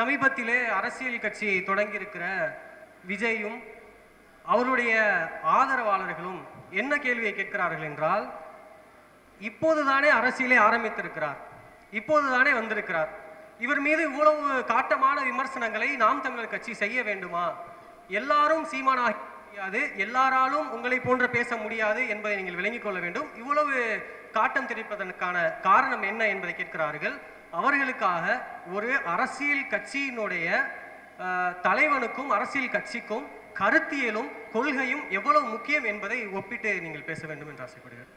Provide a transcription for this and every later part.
சமீபத்திலே அரசியல் கட்சி தொடங்கியிருக்கிற விஜயும் அவருடைய ஆதரவாளர்களும் என்ன கேள்வியை கேட்கிறார்கள் என்றால் இப்போதுதானே அரசியலை ஆரம்பித்திருக்கிறார். இப்போதுதானே வந்திருக்கிறார். இவர் மீது இவ்வளவு காட்டமான விமர்சனங்களை நாம் தமிழர் கட்சி செய்ய வேண்டுமா? எல்லாரும் சீமானாக முடியாது எல்லாராலும் உங்களை போன்ற பேச முடியாது என்பதை நீங்கள் விளங்கிக் கொள்ள வேண்டும். இவ்வளவு காட்டம் தெரிவிப்பதற்கான காரணம் என்ன என்பதை கேட்கிறார்கள். அவர்களுக்காக ஒரு அரசியல் கட்சியினுடைய தலைவனுக்கும் அரசியல் கட்சிக்கும் கருத்தியலும் கொள்கையும் எவ்வளவு முக்கியம் என்பதை ஒப்பிட்டு நீங்கள் பேச வேண்டும் என்று ஆசைப்படுகிறேன்.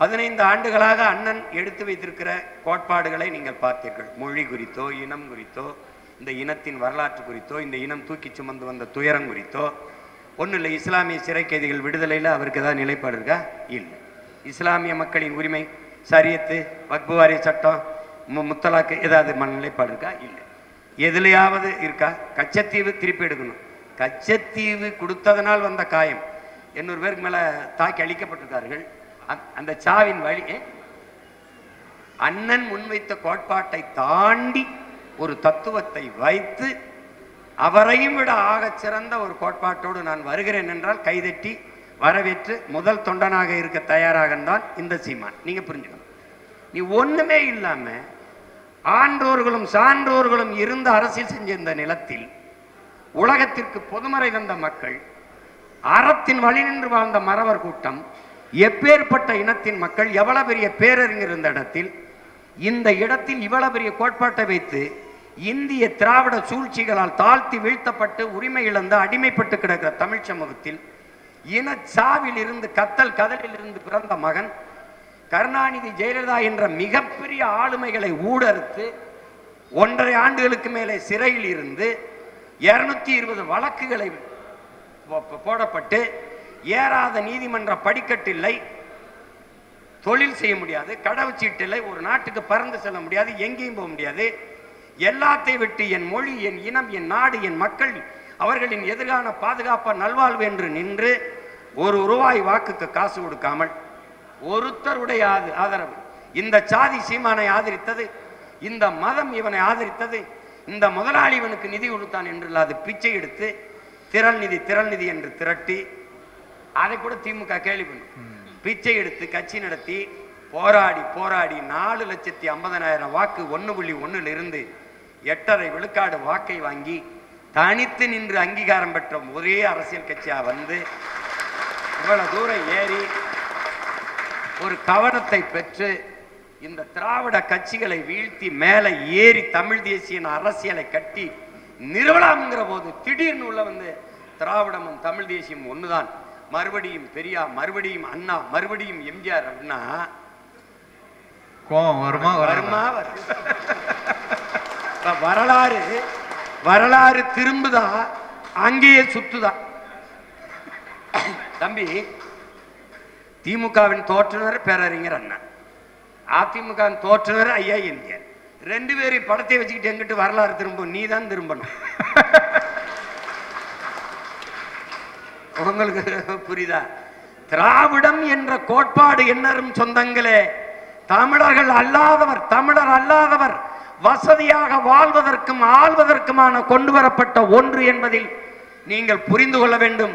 பதினைந்து ஆண்டுகளாக அண்ணன் எடுத்து வைத்திருக்கிற கோட்பாடுகளை நீங்கள் பார்த்தீர்கள். மொழி குறித்தோ இனம் குறித்தோ இந்த இனத்தின் வரலாற்று குறித்தோ இந்த இனம் தூக்கி சுமந்து வந்த துயரம் குறித்தோ ஒன்றும் இல்லை இஸ்லாமிய சிறை கைதிகள் விடுதலையில் அவருக்கு ஏதாவது நிலைப்பாடு இருக்கா? இல்லை. இஸ்லாமிய மக்களின் உரிமை சரியத்து வக்புவாரிய சட்டம் முத்தலாக்கு ஏதாவது மனநிலைப்பாடு இருக்கா இல்லை. எதுலையாவது இருக்கா? கச்சத்தீவு திருப்பி எடுக்கணும். கச்சத்தீவு கொடுத்ததனால் வந்த காயம். எண்ணூறு பேருக்கு மேலே தாக்கி அழிக்கப்பட்டிருக்கார்கள். அந்த- அந்த சாவின் வழி அண்ணன் முன்வைத்த கோட்பாட்டை தாண்டி ஒரு தத்துவத்தை வைத்து அவரையும் விட ஆகச் சிறந்த ஒரு கோட்பாட்டோடு நான் வருகிறேன் என்றால் கைதட்டி வரவேற்று முதல் தொண்டனாக இருக்க தயாராக தான் இந்த சீமான். நீங்க புரிஞ்சுக்கணும். நீ ஒண்ணுமே இல்லாம ஆன்றோர்களும் சான்றோர்களும் இருந்து அரசியல் செஞ்சிருந்த நிலத்தில் உலகத்திற்கு பொதுமறை தந்த மக்கள் அறத்தின் வழி நின்று வாழ்ந்த மறவர் கூட்டம் எப்பேற்பட்ட இனத்தின் மக்கள் எவ்வளவு பெரிய பேரறிஞர் இருந்த இடத்தில் இந்த இடத்தில் இவ்வளவு பெரிய கோட்பாட்டை வைத்து இந்திய திராவிட சூழ்ச்சிகளால் தாழ்த்தி வீழ்த்தப்பட்டு உரிமை இழந்து அடிமைப்பட்டு கிடக்கிற தமிழ் சமூகத்தில் இனச்சாவில் இருந்து கத்தல் கதலில் இருந்து பிறந்த மகன் கருணாநிதி ஜெயலலிதா என்ற மிகப்பெரிய ஆளுமைகளை ஊடறுத்து ஒன்றரை ஆண்டுகளுக்கு மேலே சிறையில் இருந்து இருநூத்தி இருபது வழக்குகளை போ- போடப்பட்டு ஏறாத நீதிமன்ற படிக்கட்டில்லை தொழில் செய்ய முடியாது கடவுச்சீட்டில்லை ஒரு நாட்டுக்கு பறந்து செல்ல முடியாது எங்கேயும் போக முடியாது. எல்லாத்தை விட்டு என் மொழி என் இனம் என் நாடு என் மக்கள் அவர்களின் எதிர்கால பாதுகாப்பாக நல்வாழ்வு என்று நின்று ஒரு ரூபாய் வாக்குக்கு காசு கொடுக்காமல் ஒருத்தருடைய ஆது- ஆதரவு இந்த சாதி சீமானை ஆதரித்தது இந்த மதம் இவனை ஆதரித்தது இந்த முதலாளி இவனுக்கு நிதி கொடுத்தான் என்று இல்லாது பிச்சை எடுத்து திரள் நிதி திரள் நிதி என்று திரட்டி அதை கூட திமுக கேள்வி பண்ணும். பிச்சை எடுத்து கட்சி நடத்தி போராடி போராடி நாலு லட்சத்தி ஐம்பதனாயிரம் வாக்கு ஒன்று புள்ளி ஒண்ணுல இருந்து எட்டரை விழுக்காடு வாக்கை வாங்கி தனித்து நின்று அங்கீகாரம் பெற்ற ஒரே அரசியல் கட்சியா வந்து இவ்வளவு தூரம் ஏறி ஒரு கவனத்தை பெற்று இந்த திராவிட கட்சிகளை வீழ்த்தி மேலே ஏறி தமிழ் தேசிய அரசியலை கட்டி நிறுவலாம்ங்கிற போது திடீர்னு உள்ள வந்து திராவிடமும் தமிழ் தேசியம் ஒண்ணுதான். மறுபடியும் பெரியார் மறுபடியும் அண்ணா மறுபடியும் எம்ஜிஆர் அப்படின்னா கோவம் வருமா வருமா வரலாறு வரலாறு திரும்புதா அங்கேயே சுத்துதா. தம்பி திமுகவின் தோற்றுநர் பேரறிஞர் அண்ணா. அதிமுகவின் தோற்றுநர் ஐயா எம்ஜிஆர். ரெண்டு பேரும் படத்தை வச்சுக்கிட்டு எங்கிட்டு வரலாறு திரும்பும்? நீ தான் திரும்பணும். உங்களுக்கு புரியுதா? திராவிடம் என்ற கோட்பாடு என்னரும் சொந்தங்களே. தமிழர்கள் அல்லாதவர் தமிழர் அல்லாதவர் வசதியாக வாழ்வதற்கும் ஆள்வதற்குமான கொண்டு வரப்பட்ட ஒன்று என்பதில் நீங்கள் புரிந்து கொள்ள வேண்டும்.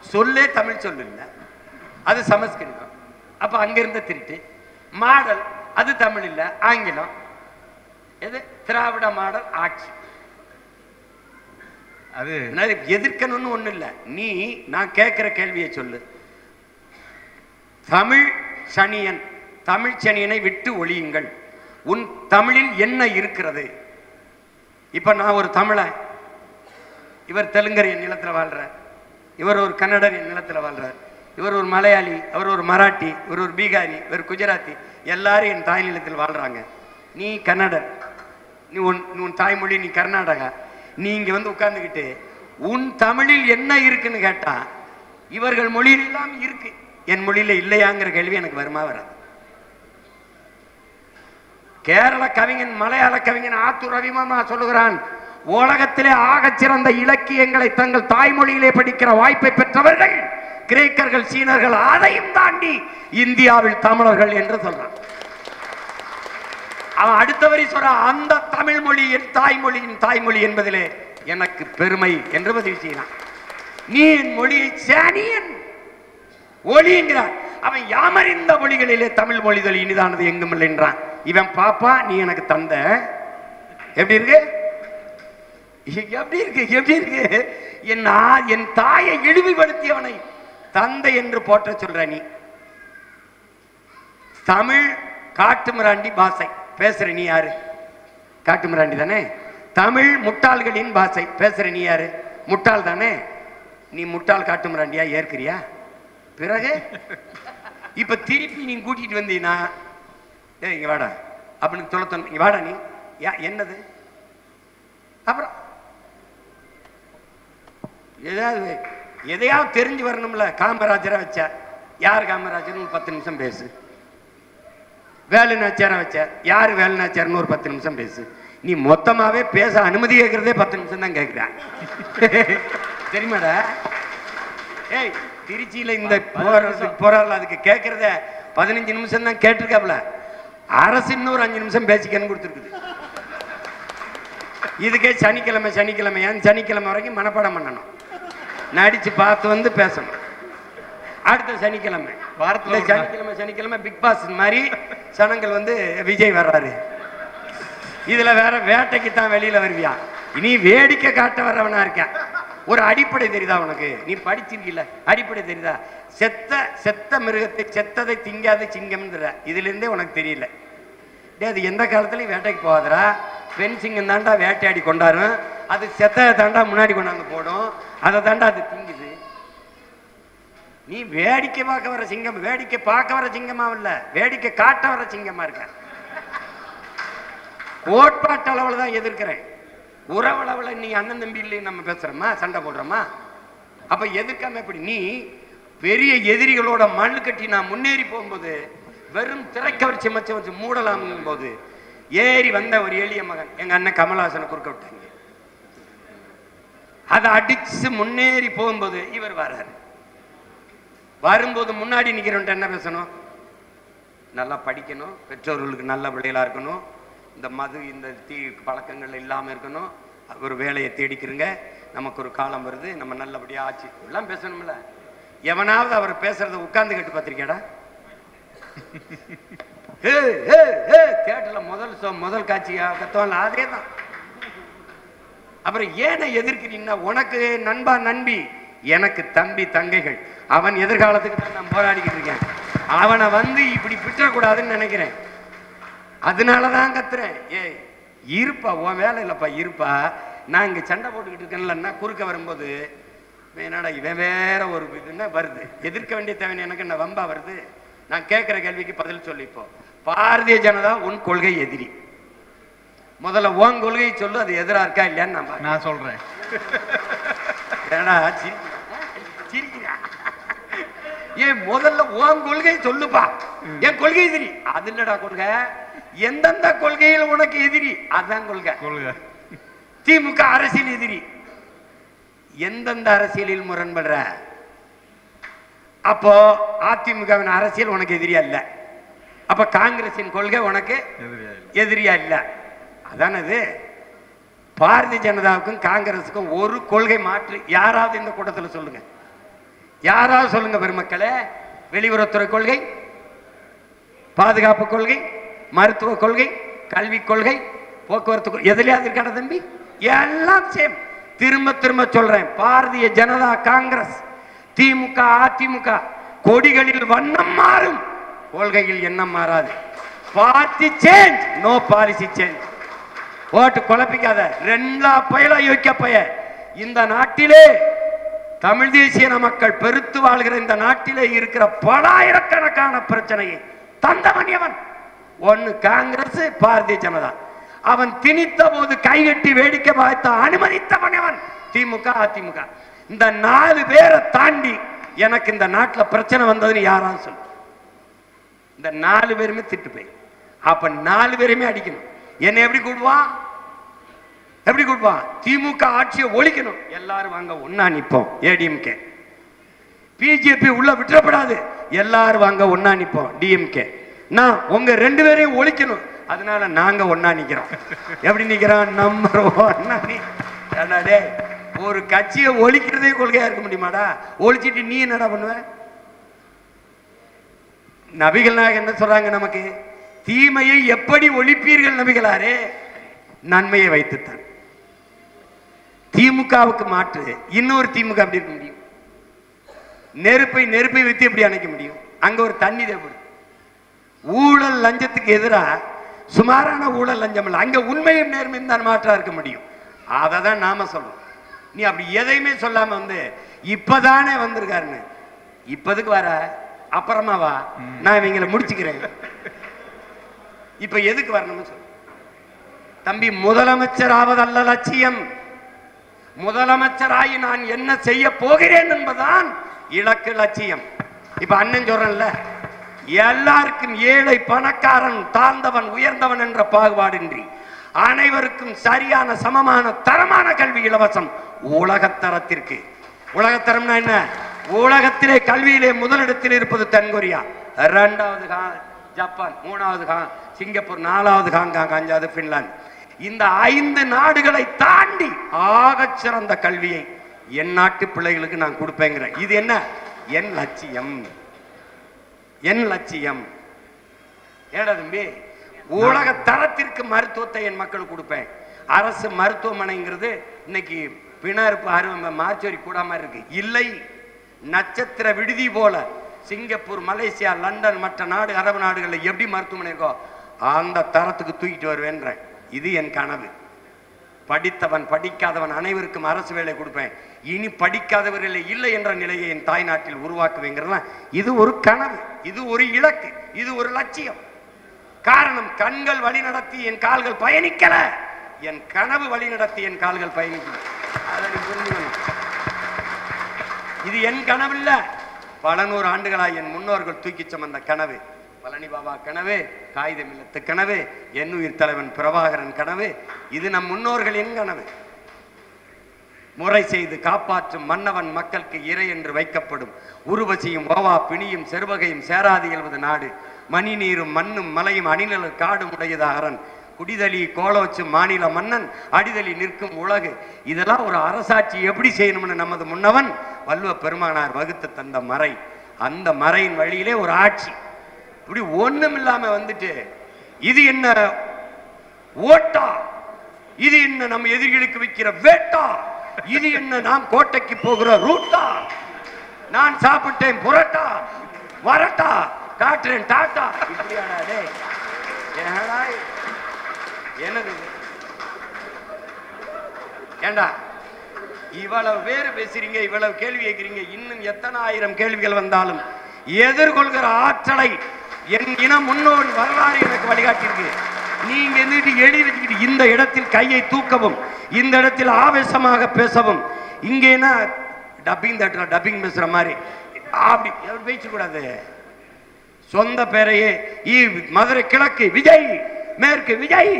சொல்லே தமிழ் இல்ல. அது சமஸ்கிருதம். அப்ப அங்கிருந்த திருட்டு. மாடல் அது தமிழ் இல்ல ஆங்கிலம். எது? திராவிட மாடல் ஆட்சி. அது எதிர்க்கணும்னு ஒண்ணு இல்ல. நீ நான் கேட்கிற கேள்வியை சொல்லு. தமிழ் சனியன் தமிழ் சனியனை விட்டு ஒழியுங்கள். உன் தமிழில் என்ன இருக்கிறது? இப்ப நான் ஒரு தமிழன். இவர் தெலுங்கர் என் நிலத்துல வாழ்றார் இவர் ஒரு கன்னடர் என் நிலத்துல வாழ்றார். இவர் ஒரு மலையாளி அவர் ஒரு மராட்டி இவர் ஒரு பீகாரி இவர் குஜராத்தி எல்லாரும் என் தாய் நிலத்தில் வாழ்றாங்க. நீ கன்னடர். நீ உன் உன் தாய்மொழி நீ கர்நாடகா. நீ இங்கே வந்து உட்கார்ந்துக்கிட்டு உன் தமிழில் என்ன இருக்குன்னு கேட்டா இவர்கள் மொழியில் எல்லாம் இருக்கு. என் மொழியில இல்லையாங்கிற கேள்வி எனக்கு வருமா வராது. கேரள கவிஞன் மலையாள கவிஞன் ஆத்தூர் ரவிமாமா சொல்லுகிறான் உலகத்திலே ஆகச் சிறந்த இலக்கியங்களை தங்கள் தாய்மொழியிலே படிக்கிற வாய்ப்பை பெற்றவர்கள் கிரேக்கர்கள் சீனர்கள் அதையும் தாண்டி இந்தியாவில் தமிழர்கள் என்று சொல்றான் அவன் அடுத்த வரி சொல்ற அந்த தமிழ் மொழி என் தாய்மொழியின் தாய்மொழி என்பதிலே எனக்கு பெருமை என்று பதிவு செய்யலாம் நீ என் மொழியை சேனியன் ஒளிங்கிறான் அவன் யாமறிந்த மொழிகளிலே தமிழ் மொழிதல் இனிதானது எங்கும் இல்லை என்றான். இவன் பாப்பா நீ எனக்கு தந்த எப்படி இருக்கு? எப்படி இருக்கு? எப்படி இருக்கு? என் என் தாயை இழிவுபடுத்தியவனை தந்தை என்று போற்ற சொல்ற நீ. தமிழ் காட்டுமிராண்டி பாஷை பேசுற நீ யாரு? காட்டுமிராண்டி தானே? தமிழ் முட்டாள்களின் பாஷை பேசுற நீ யாரு? முட்டாள் தானே? நீ முட்டாள் காட்டுமிராண்டியா ஏற்கிறியா? பிறகு? இப்ப திருப்பி நீ கூட்டிட்டு வந்தீங்கன்னா ஏய் இங்க வாடா. அப்படின்னு சொல்ல இங்க வாடா நீ. யா என்னது? அப்புறம் ஏதாவது எதையாவது தெரிஞ்சு வரணும்ல காமராஜரை வச்சா. யார் காமராஜர்னு ஒரு பத்து நிமிஷம் பேசு. வேலு நாச்சியாரை வச்ச. யார் வேலு நாச்சியார்னு ஒரு பத்து நிமிஷம் பேசு. நீ மொத்தமாவே பேச அனுமதி கேட்குறதே பத்து நிமிஷம் தான் கேட்குறேன். தெரியுமாடா? ஏய் திருச்சியில இந்த போறது போராடல அதுக்கு கேட்குறத பதினஞ்சு நிமிஷம் தான் கேட்டிருக்காப்ல அரசு இன்னொரு அஞ்சு நிமிஷம் பேசிக்கன்னு கொடுத்துருக்குது. இதுக்கே சனிக்கிழமை சனிக்கிழமை ஏன் சனிக்கிழமை வரைக்கும் மனப்பாடம் பண்ணணும். நடிச்சு பார்த்து வந்து பேசணும். அடுத்த சனிக்கிழமை. வாரத்துல. சனிக்கிழமை சனிக்கிழமை பிக் பாஸ் மாதிரி ஜனங்கள் வந்து விஜய் வர்றாரு. இதுல வேற வேட்டைக்கு தான் வெளியில வருவியா? நீ வேடிக்கை காட்ட வர்றவனா இருக்க ஒரு அடிப்படை தெரியுதா உனக்கு? நீ படிச்சிருக்கீல்ல. அடிப்படை தெரியுதா? செத்த செத்த மிருகத்தை செத்ததை திங்காத சிங்கம்ன்ற இதுல இருந்தே உனக்கு தெரியல. டேய் அது எந்த காலத்துலயும் வேட்டைக்கு போகாதடா. பெண் சிங்கம் தாண்டா வேட்டையாடி கொண்டாரும் அது செத்ததை தாண்டா முன்னாடி கொண்டாந்து போடும். அதை தாண்டா அது திங்குது. நீ வேடிக்கை பார்க்க வர சிங்கம் வேடிக்கை பார்க்க வர சிங்கமா இல்ல. வேடிக்கை காட்ட வர சிங்கமா இருக்க. கோட்பாட்டு அளவில் தான் எதிர்க்கிறேன். உறவளவுல நீ அண்ணன் தம்பி இல்லைன்னு நம்ம பேசுறோமா? சண்டை போடுறோமா? அப்ப எதிர்க்காம எப்படி? நீ பெரிய எதிரிகளோட மண்ணு கட்டி நான் முன்னேறி போகும்போது வெறும் திரைக்கவர் மச்ச வச்சு மூடலாம்ங்கும் போது ஏறி வந்த ஒரு எளிய மகன் எங்க அண்ணன் கமலஹாசனை குறுக்க விட்டாங்க. அதை அடிச்சு முன்னேறி போகும்போது இவர் வர்றாரு. வரும்போது முன்னாடி நிக்கிறவன்ட்ட என்ன பேசணும்? நல்லா படிக்கணும் பெற்றோர்களுக்கு நல்ல பிள்ளைகளாக இருக்கணும் இந்த மது இந்த தீ பழக்கங்கள் இல்லாமல் இருக்கணும் ஒரு வேலையை தேடிக்கிறங்க நமக்கு ஒரு காலம் வருது நம்ம நல்லபடியாக ஆச்சு. எல்லாம் பேசணும்ல. எவனாவது அவர் பேசுறத உட்கார்ந்து கேட்டு பார்த்துருக்கேடா ஏ ஏ ஏ கேட்டல முதல் முதல் காட்சியாக கத்தவன்ல அதே தான் அப்புறம் ஏனை எதிர்க்கிறீங்கன்னா உனக்கு நண்பா நண்பி எனக்கு தம்பி தங்கைகள். அவன் எதிர்காலத்துக்கு தான் நான் போராடிக்கிட்டு இருக்கேன். அவனை வந்து இப்படி விட்டுறக்கூடாதுன்னு நினைக்கிறேன். அதனாலதான் கத்துறேன். ஏய் இருப்பா உன் வேலை இல்லைப்பா இருப்பா. நான் இங்கே சண்டை போட்டுக்கிட்டு இருக்கேன்லன்னா குறுக்க வரும்போது என்னடா இவன் வேற ஒரு இதுன்னா வருது? எதிர்க்க வேண்டிய தேவை எனக்கு என்ன வம்பா வருது? நான் கேட்குற கேள்விக்கு பதில் சொல்லிப்போம் பாரதிய ஜனதா உன் கொள்கை எதிரி. முதல்ல உன் கொள்கையை சொல்லு அது எதிரா இருக்கா இல்லையான்னு நான். நான் சொல்றேன். ஏடா சிரிக்கிறா? ஏன் முதல்ல உன் கொள்கை சொல்லுப்பா. என் கொள்கை எதிரி. அது இல்லடா கொள்கை. எந்தெந்த கொள்கையில் உனக்கு எதிரி அதான் கொள்கை. சொல்லுங்க திமுக அரசியல் எதிரி. எந்தெந்த அரசியலில் முரண்படுற? அப்போ அதிமுகவின் அரசியல் உனக்கு எதிரியா இல்ல? அப்ப காங்கிரசின் கொள்கை உனக்கு எதிரியா இல்ல? அதானது? பாரதிய ஜனதாவுக்கும் காங்கிரஸுக்கும் ஒரு கொள்கை மாற்று. யாராவது இந்த கூட்டத்தில் சொல்லுங்க. யாராவது சொல்லுங்க பெருமக்களே. வெளியுறவுத்துறை கொள்கை பாதுகாப்பு கொள்கை மருத்துவ கொள்கை கல்விக் கொள்கை போக்குவரத்து எதுலையாவது எதுலயாவது இருக்காடா தம்பி? எல்லாம் சேம் திரும்ப திரும்ப சொல்றேன். பாரதிய ஜனதா காங்கிரஸ் திமுக அதிமுக கொடிகளில் வண்ணம் மாறும். கொள்கையில் எண்ணம் மாறாது. Party change no policy change ஓட்டு குழப்பிக்காத. ரெண்டா பயல யோக்கிய பய. இந்த நாட்டிலே தமிழ் தேசிய மக்கள் பெருத்து வாழ்கிற இந்த நாட்டிலே இருக்கிற பலாயிரக்கணக்கான பிரச்சனையை தந்தவன் எவன்? ஒன்னு காங்கிரஸ் பாரதிய ஜனதா. அவன் திணித்த போது கைகட்டி வேடிக்கை பார்த்த அனுமதித்தவன் அவன் திமுக அதிமுக. இந்த நாலு பேரை தாண்டி எனக்கு இந்த நாட்டில் பிரச்சனை வந்ததுன்னு யாராவது சொல்லு. இந்த நாலு பேருமே திட்டு போய் அப்ப நாலு பேருமே அடிக்கணும். என்னை எப்படி கூடுவான் எப்படி கூடுவான் திமுக ஆட்சியை ஒழிக்கணும். எல்லாரும் வாங்க ஒன்னா நிற்போம் ஏடிஎம்கே பிஜேபி உள்ள விட்டுறப்படாது. எல்லாரும் வாங்க ஒன்னா நிற்போம் டிஎம்கே நான் உங்க ரெண்டு பேரையும் ஒழிக்கணும். அதனால நாங்க ஒன்னா நிக்கிறோம். எப்படி நிக்கிறோம் நம்பர் ஒன்னா ஒரு கட்சியை ஒழிக்கிறதே கொள்கையா இருக்க முடியுமாடா? ஒழிச்சிட்டு நீ என்னடா பண்ணுவ? நபிகள் நாயகம் என்ன சொல்றாங்க நமக்கு? தீமையை எப்படி ஒழிப்பீர்கள் நபிகளாரே? நன்மையை வைத்துத்தான். திமுகவுக்கு மாற்று. இன்னொரு திமுக அப்படி இருக்க முடியும்? நெருப்பை நெருப்பை வைத்து எப்படி அணைக்க முடியும்? அங்க ஒரு தண்ணி தேவைப்படும் ஊழல் லஞ்சத்துக்கு எதிரா சுமாரான ஊழல் லஞ்சம் இல்லை. அங்க உண்மையும் நேர்மையும் தான் மாற்றா இருக்க முடியும். அதை தான் நாம சொல்லணும் நீ அப்படி எதையுமே சொல்லாம வந்து இப்பதானே வந்திருக்காருன்னு. இப்பதுக்கு வர அப்புறமா வா. நான் இவங்களை முடிச்சுக்கிறேன். இப்ப எதுக்கு வரணும்னு சொல்லு. தம்பி முதலமைச்சர் ஆவதல்ல லட்சியம். முதலமைச்சராகி நான் என்ன செய்ய போகிறேன் என்பதுதான் இலக்கு லட்சியம். இப்ப அண்ணன் சொல்றேன்ல எல்லாருக்கும் ஏழை பணக்காரன் தாழ்ந்தவன் உயர்ந்தவன் என்ற பாகுபாடின்றி அனைவருக்கும் சரியான சமமான தரமான கல்வி இலவசம் உலகத்தரத்திற்கு. உலகத்தரம்னா என்ன? உலகத்திலே கல்வியிலே முதலிடத்தில் இருப்பது தென்கொரியா. இரண்டாவது கா- ஜப்பான் மூணாவது கா சிங்கப்பூர் நாலாவது ஹாங்காங் அஞ்சாவது பின்லாந்து இந்த ஐந்து நாடுகளை தாண்டி ஆக சிறந்த கல்வியை என் நாட்டு பிள்ளைகளுக்கு நான் கொடுப்பேங்கிறேன். இது என்ன? என் லட்சியம். என் லட்சியம். ஏடா தம்பி உலக தரத்திற்கு மருத்துவத்தை என் மக்களுக்கு கொடுப்பேன். அரசு மருத்துவமனைங்கிறது இன்னைக்கு பிணறுப்பு அருவ மார்ச்சோரி கூடாம இருக்கு. இல்லை நட்சத்திர விடுதி போல சிங்கப்பூர் மலேசியா லண்டன் மற்ற நாடு அரபு நாடுகளில் எப்படி மருத்துவமனை இருக்கோ அந்த தரத்துக்கு தூக்கிட்டு வருவேன்றேன். இது என் கனவு. படித்தவன் படிக்காதவன் அனைவருக்கும் அரசு வேலை கொடுப்பேன். இனி படிக்காதவர்களே இல்லை என்ற நிலையை என் தாய் நாட்டில் உருவாக்குவேங்கிறதுலாம் இது ஒரு கனவு இது ஒரு இலக்கு இது ஒரு லட்சியம். காரணம் கண்கள் வழி நடத்தி என் கால்கள் பயணிக்கல. என் கனவு வழி நடத்தி என் கால்கள் பயணிக்கல. அதை புரிஞ்சு புரிஞ்சுக்கணும். இது என் கனவு இல்லை. பல நூறு ஆண்டுகளாக என் முன்னோர்கள் தூக்கி சுமந்த கனவு. பழனி பாபா கனவு காகிதம் இல்லத்து கனவு எண்ணுயிர் தலைவன் பிரபாகரன் கனவு இது நம் முன்னோர்களின் கனவு. முறை செய்து காப்பாற்றும் மன்னவன் மக்களுக்கு இறை என்று வைக்கப்படும். உருவசியும் ஓவா பிணியும் செருவகையும் சேராது எழுவது நாடு. மணி நீரும் மண்ணும் மலையும் அணிநல காடும் உடையது அரண். குடிதலி கோலோச்சு மாநில மன்னன் அடிதளி நிற்கும் உலகு. இதெல்லாம் ஒரு அரசாட்சி எப்படி செய்யணும்னு நமது முன்னவன் வல்லுவ பெருமானார் வகுத்து தந்த மறை. அந்த மறையின் வழியிலே ஒரு ஆட்சி. இப்படி ஒன்றும் இல்லாமல் வந்துட்டு இது என்ன ஓட்டா? இது என்ன நம்ம எதிரிகளுக்கு விற்கிற வேட்டா? இது என்ன நாம் கோட்டைக்கு போகிற ரூட்டா? நான் சாப்பிட்டேன் புரட்டா? வரட்டா? காட்டுறேன் டாட்டா? இப்படியாடா என்னது ஏண்டா? இவ்வளவு பேர் பேசுறீங்க இவ்வளவு கேள்வி கேட்கிறீங்க இன்னும் எத்தனை ஆயிரம் கேள்விகள் வந்தாலும் எதிர்கொள்கிற ஆற்றலை என் இன முன்னோர் வரலாறு எனக்கு வழிகாட்டியிருக்கு. நீங்க இருந்துட்டு எழுதி வச்சுக்கிட்டு இந்த இடத்தில் கையை தூக்கவும் இந்த இடத்தில் ஆவேசமாக பேசவும் இங்கேனா டப்பிங் தட்டுற டப்பிங் பேசுற மாதிரி. அப்படி பேசக்கூடாது சொந்த பேரையே மதுரை கிழக்கு விஜய் மேற்கு விஜய்.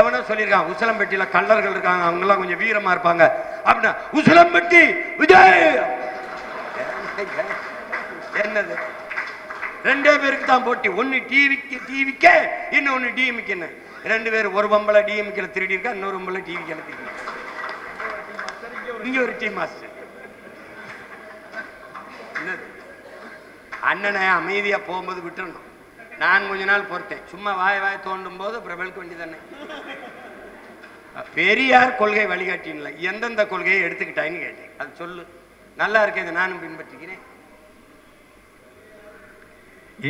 எவனோ சொல்லியிருக்கான் உசிலம்பட்டியில கல்லர்கள் இருக்காங்க அவங்கெல்லாம் கொஞ்சம் வீரமாக இருப்பாங்க. அப்படின்னா உசிலம்பட்டி விஜய்! என்னது? ரெண்டே பேருக்கு தான் போட்டி. ஒன்னு டிவிக்கு டிவிக்க இன்னொன்னு டிஎம்கேன்னு ரெண்டு பேரும் ஒரு பொம்பளை டிஎம்கேல திருடி இருக்கா இன்னொரு பொம்பளை டிவிக்கேல திருடி. இங்க ஒரு டீம் மாஸ்டர் அண்ணனை அமைதியா போகும்போது விட்டுறணும். நான் கொஞ்ச நாள் பொறுத்தேன். சும்மா வாய் வாய் தோண்டும் போது பிரபலுக்கு வேண்டி தானே? பெரியார் கொள்கை வழிகாட்டின்ல எந்தெந்த கொள்கையை எடுத்துக்கிட்டான்னு கேட்டேன். அது சொல்லு. நல்லா இருக்கேன் இதை நானும் பின்பற்றிக்கிறேன்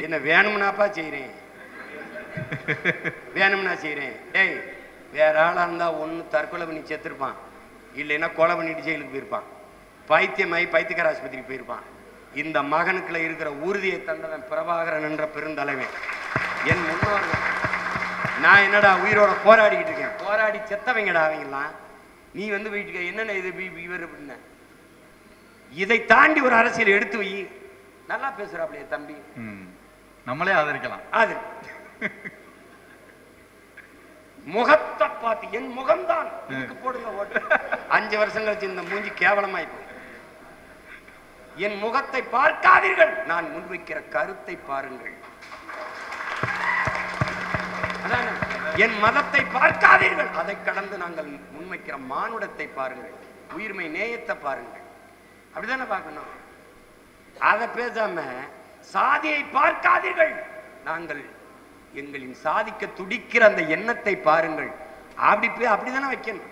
என்ன வேணும்னாப்பா செய்றேன் வேணும்னா செய்றேன் டேய் வேற ஆளா இருந்தா ஒண்ணு தற்கொலை பண்ணி செத்துருப்பான். இல்லைன்னா கொலை பண்ணிட்டு ஜெயிலுக்கு போயிருப்பான். பைத்தியமாயி பைத்தியக்கார ஆஸ்பத்திரிக்கு போயிருப்பான். இந்த மகனுக்குள்ள இருக்கிற உறுதியை தந்தவன் பிரபாகரன் என்ற பெருந்தலைவன். என் முன்னோர்கள். நான் என்னடா உயிரோட போராடிக்கிட்டு இருக்கேன்? போராடி செத்தவங்கடா அவங்கெல்லாம். நீ வந்து வீட்டுக்கு என்னென்ன இது? இவர் அப்படின்ன. இதை தாண்டி ஒரு அரசியல் எடுத்து வை. நல்லா பேசுறாப்லையே தம்பி. நம்மளே ஆதரிக்கலாம். அது முகத்தை பார்த்து என் முகம்தான். போடுங்க ஓட்டு. அஞ்சு வருஷம் கழிச்சு இந்த மூஞ்சி கேவலமாய் போகும் என் முகத்தை பார்க்காதீர்கள். நான் முன்வைக்கிற கருத்தை பாருங்கள். என் மதத்தை பார்க்காதீர்கள். அதை கடந்து நாங்கள் முன்வைக்கிற மானுடத்தை பாருங்கள். உயிர்மை நேயத்தை பாருங்கள். அப்படிதானே பார்க்கணும்? அதை பேசாம சாதியை பார்க்காதீர்கள். நாங்கள் எங்களின் சாதிக்க துடிக்கிற அந்த எண்ணத்தை பாருங்கள். அப்படி அப்படிதானே வைக்கணும்?